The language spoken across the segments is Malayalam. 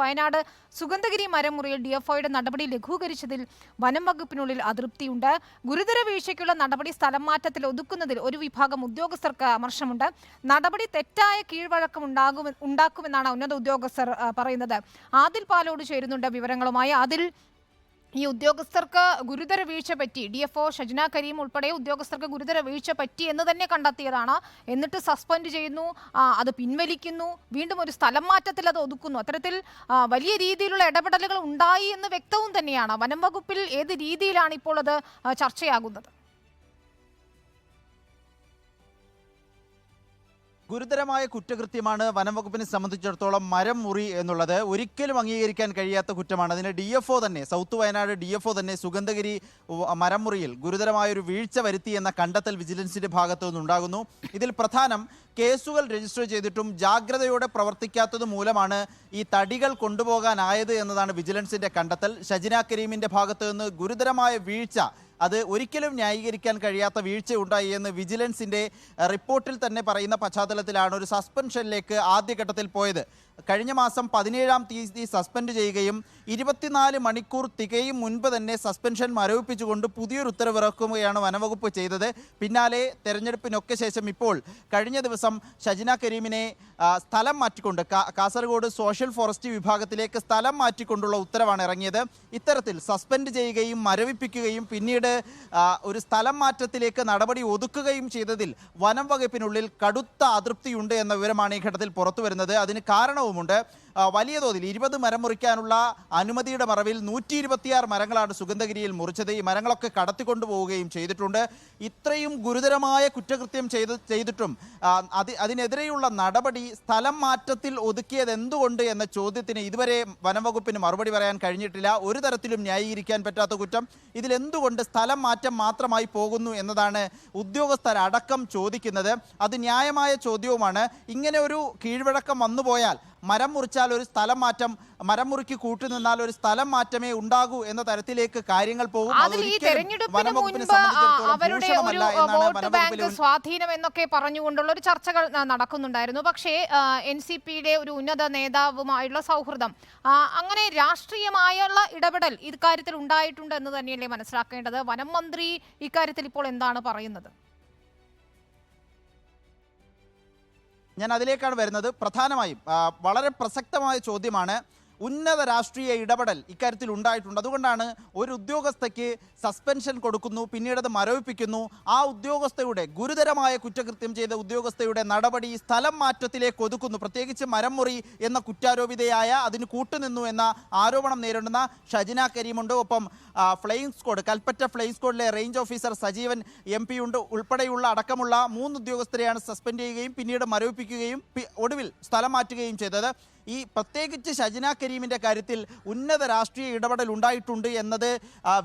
വയനാട് സുഗന്ധഗിരി മരമുറിയിൽ ഡിഎഫ്ഒയുടെ നടപടി ലഘൂകരിച്ചതിൽ വനം വകുപ്പിനുള്ളിൽ അതൃപ്തിയുണ്ട്. ഗുരുതര വീഴ്ചയ്ക്കുള്ള നടപടി സ്ഥലം മാറ്റത്തിൽ ഒതുക്കുന്നതിൽ ഒരു വിഭാഗം ഉദ്യോഗസ്ഥർക്ക് അമർഷമുണ്ട് നടപടി തെറ്റായ കീഴ്വഴക്കം ഉണ്ടാകും ഉണ്ടാക്കുമെന്നാണ് ഉന്നത ഉദ്യോഗസ്ഥർ പറയുന്നത്. ആദിൽ പാലോട് ചേരുന്നുണ്ട് വിവരങ്ങളുമായി. അതിൽ ഈ ഉദ്യോഗസ്ഥർക്ക് ഗുരുതര വീഴ്ച പറ്റി. D F O Shajna Karim ഉൾപ്പെടെ ഉദ്യോഗസ്ഥർക്ക് ഗുരുതര വീഴ്ച പറ്റി എന്ന് തന്നെ കണ്ടെത്തിയതാണ്. എന്നിട്ട് സസ്പെൻഡ് ചെയ്യുന്നു. അത് പിൻവലിക്കുന്നു. വീണ്ടും ഒരു സ്ഥലം മാറ്റത്തിൽ അത് ഒതുക്കുന്നു. അത്തരത്തിൽ വലിയ രീതിയിലുള്ള ഇടപെടലുകൾ ഉണ്ടായി എന്ന് വ്യക്തവും തന്നെയാണ്. വനം വകുപ്പിൽ ഏത് രീതിയിലാണ് ഇപ്പോൾ അത് ചർച്ചയാകുന്നത്? ഗുരുതരമായ കുറ്റകൃത്യമാണ് വനം വകുപ്പിനെ സംബന്ധിച്ചിടത്തോളം മരം മുറി എന്നുള്ളത് ഒരിക്കലും അംഗീകരിക്കാൻ കഴിയാത്ത കുറ്റമാണ്. അതിന് ഡി എഫ് ഒ തന്നെ south Wayanad D F O തന്നെ സുഗന്ധഗിരി മരം മുറിയിൽ ഗുരുതരമായൊരു വീഴ്ച വരുത്തി എന്ന കണ്ടെത്തൽ വിജിലൻസിന്റെ ഭാഗത്തു നിന്നുണ്ടാകുന്നു. ഇതിൽ പ്രധാനം കേസുകൾ രജിസ്റ്റർ ചെയ്തിട്ടും ജാഗ്രതയോടെ പ്രവർത്തിക്കാത്തത് മൂലമാണ് ഈ തടികൾ കൊണ്ടുപോകാനായത് എന്നതാണ് വിജിലൻസിന്റെ കണ്ടെത്തൽ. ഷജിന കരീമിന്റെ ഭാഗത്തു നിന്ന് ഗുരുതരമായ വീഴ്ച അത് ഒരിക്കലും ന്യായീകരിക്കാൻ കഴിയാത്ത വീഴ്ച ഉണ്ടായി എന്ന് വിജിലൻസിന്റെ റിപ്പോർട്ടിൽ തന്നെ പറയുന്ന പശ്ചാത്തലത്തിലാണ് ഒരു സസ്പെൻഷനിലേക്ക് ആദ്യഘട്ടത്തിൽ പോയത്. കഴിഞ്ഞ മാസം പതിനേഴാം തീയതി സസ്പെൻഡ് ചെയ്യുകയും ഇരുപത്തിനാല് മണിക്കൂർ തികയും മുൻപ് തന്നെ സസ്പെൻഷൻ മരവിപ്പിച്ചുകൊണ്ട് പുതിയൊരു ഉത്തരവിറക്കുകയാണ് വനംവകുപ്പ് ചെയ്തത്. പിന്നാലെ തെരഞ്ഞെടുപ്പിനൊക്കെ ശേഷം ഇപ്പോൾ കഴിഞ്ഞ ദിവസം ഷജിന കരീമിനെ സ്ഥലം മാറ്റിക്കൊണ്ട് കാസർഗോഡ് സോഷ്യൽ ഫോറസ്റ്റ് വിഭാഗത്തിലേക്ക് സ്ഥലം മാറ്റിക്കൊണ്ടുള്ള ഉത്തരവാണ് ഇറങ്ങിയത്. ഇത്തരത്തിൽ സസ്പെൻഡ് ചെയ്യുകയും മരവിപ്പിക്കുകയും പിന്നീട് ഒരു സ്ഥലം മാറ്റത്തിലേക്ക് നടപടി ഒതുക്കുകയും ചെയ്തതിൽ വനം വകുപ്പിനുള്ളിൽ കടുത്ത അതൃപ്തിയുണ്ട് എന്ന വിവരമാണ് ഈ ഘട്ടത്തിൽ പുറത്തു വരുന്നത് അതിന് കാരണവുമുണ്ട്. വലിയ തോതിൽ ഇരുപത് മരം മുറിക്കാനുള്ള അനുമതിയുടെ മറവിൽ നൂറ്റി ഇരുപത്തിയാറ് മരങ്ങളാണ് സുഗന്ധഗിരിയിൽ മുറിച്ചത്. ഈ മരങ്ങളൊക്കെ കടത്തിക്കൊണ്ടുപോവുകയും ചെയ്തിട്ടുണ്ട്. ഇത്രയും ഗുരുതരമായ കുറ്റകൃത്യം ചെയ്ത് ചെയ്തിട്ടും അത് അതിനെതിരെയുള്ള നടപടി സ്ഥലം മാറ്റത്തിൽ ഒതുക്കിയത് എന്തുകൊണ്ട് എന്ന ചോദ്യത്തിന് ഇതുവരെ വനംവകുപ്പിന് മറുപടി പറയാൻ കഴിഞ്ഞിട്ടില്ല. ഒരു തരത്തിലും ന്യായീകരിക്കാൻ പറ്റാത്ത കുറ്റം. ഇതിലെന്തുകൊണ്ട് സ്ഥലം മാറ്റം മാത്രമായി പോകുന്നു എന്നതാണ് ഉദ്യോഗസ്ഥരടക്കം ചോദിക്കുന്നത്. അത് ന്യായമായ ചോദ്യവുമാണ്. ഇങ്ങനെ ഒരു കീഴ്വഴക്കം വന്നുപോയാൽ മരം മുറിച്ചാൽ ഒരു സ്ഥലം മാറ്റം മരം മുറിക്ക് കൂട്ടുനിന്നാൽ ഒരു സ്ഥലം മാറ്റമേ ഉണ്ടാകൂ എന്ന തരത്തിലേക്ക് കാര്യങ്ങൾ പോകും. അവരുടെ ഒരു വോട്ട് ബാങ്ക് സ്വാധീനം എന്നൊക്കെ പറഞ്ഞുകൊണ്ടുള്ള ഒരു ചർച്ചകൾ നടക്കുന്നുണ്ടായിരുന്നു. പക്ഷേ എൻ സി പിയുടെ ഒരു ഉന്നത നേതാവുമായുള്ള സൗഹൃദം അങ്ങനെ രാഷ്ട്രീയമായുള്ള ഇടപെടൽ ഇക്കാര്യത്തിൽ ഉണ്ടായിട്ടുണ്ട് എന്ന് തന്നെയല്ലേ മനസ്സിലാക്കേണ്ടത്? വനം മന്ത്രി ഇക്കാര്യത്തിൽ ഇപ്പോൾ എന്താണ് പറയുന്നത്? ഞാൻ അതിലേക്കാണ് വരുന്നത്. പ്രധാനമായും വളരെ പ്രസക്തമായ ചോദ്യമാണ് ഉന്നത രാഷ്ട്രീയ ഇടപെടൽ ഇക്കാര്യത്തിൽ ഉണ്ടായിട്ടുണ്ട്. അതുകൊണ്ടാണ് ഒരു ഉദ്യോഗസ്ഥയ്ക്ക് സസ്പെൻഷൻ കൊടുക്കുന്നു പിന്നീട് അത് മരവിപ്പിക്കുന്നു. ആ ഉദ്യോഗസ്ഥയുടെ ഗുരുതരമായ കുറ്റകൃത്യം ചെയ്ത ഉദ്യോഗസ്ഥയുടെ നടപടി സ്ഥലം മാറ്റത്തിലേക്ക് ഒതുക്കുന്നു. പ്രത്യേകിച്ച് മരംമുറി എന്ന കുറ്റാരോപിതയായ അതിന് കൂട്ടുനിന്നു എന്ന ആരോപണം നേരിടുന്ന ഷജിന കരീമുണ്ട്. ഒപ്പം flying squad Kalpetta flying സ്ക്വാഡിലെ range officer Sajeevan M P ഉണ്ട് ഉൾപ്പെടെയുള്ള അടക്കമുള്ള മൂന്ന് ഉദ്യോഗസ്ഥരെയാണ് സസ്പെൻഡ് ചെയ്യുകയും പിന്നീട് മരവിപ്പിക്കുകയും ഒടുവിൽ സ്ഥലം മാറ്റുകയും ചെയ്തത്. ഈ പ്രത്യേകിച്ച് ഷജിന കരീമിന്റെ കാര്യത്തിൽ ഉന്നത രാഷ്ട്രീയ ഇടപെടൽ ഉണ്ടായിട്ടുണ്ട് എന്നത്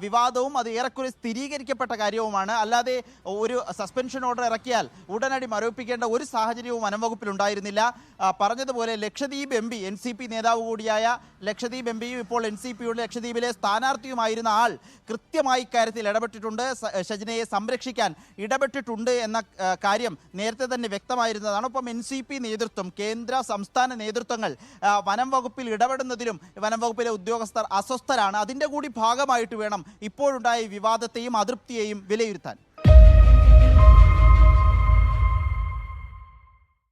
വിവാദവും അത് ഏറെക്കുറെ സ്ഥിരീകരിക്കപ്പെട്ട കാര്യവുമാണ്. അല്ലാതെ ഒരു സസ്പെൻഷൻ ഓർഡർ ഇറക്കിയാൽ ഉടനടി മരവിപ്പിക്കേണ്ട ഒരു സാഹചര്യവും ആ, പറഞ്ഞതുപോലെ Lakshadweep M P N C P നേതാവ് കൂടിയായ ലക്ഷദ്വീപ് എം പിയും ഇപ്പോൾ എൻ സി പിയുടെ ലക്ഷദ്വീപിലെ സ്ഥാനാർത്ഥിയുമായിരുന്ന ആൾ കൃത്യമായി ഇക്കാര്യത്തിൽ ഇടപെട്ടിട്ടുണ്ട്. ഷജനയെ സംരക്ഷിക്കാൻ ഇടപെട്ടിട്ടുണ്ട് എന്ന കാര്യം നേരത്തെ തന്നെ വ്യക്തമായിരുന്നതാണ്. ഒപ്പം എൻ സി പി നേതൃത്വം കേന്ദ്ര സംസ്ഥാന നേതൃത്വങ്ങൾ വനം വകുപ്പിൽ ഇടപെടുന്നതിലും വനം വകുപ്പിലെ ഉദ്യോഗസ്ഥർ അസ്വസ്ഥരാണ്. അതിന്റെ കൂടി ഭാഗമായിട്ട് വേണം ഇപ്പോഴുണ്ടായ വിവാദത്തെയും അതൃപ്തിയെയും വിലയിരുത്താൻ.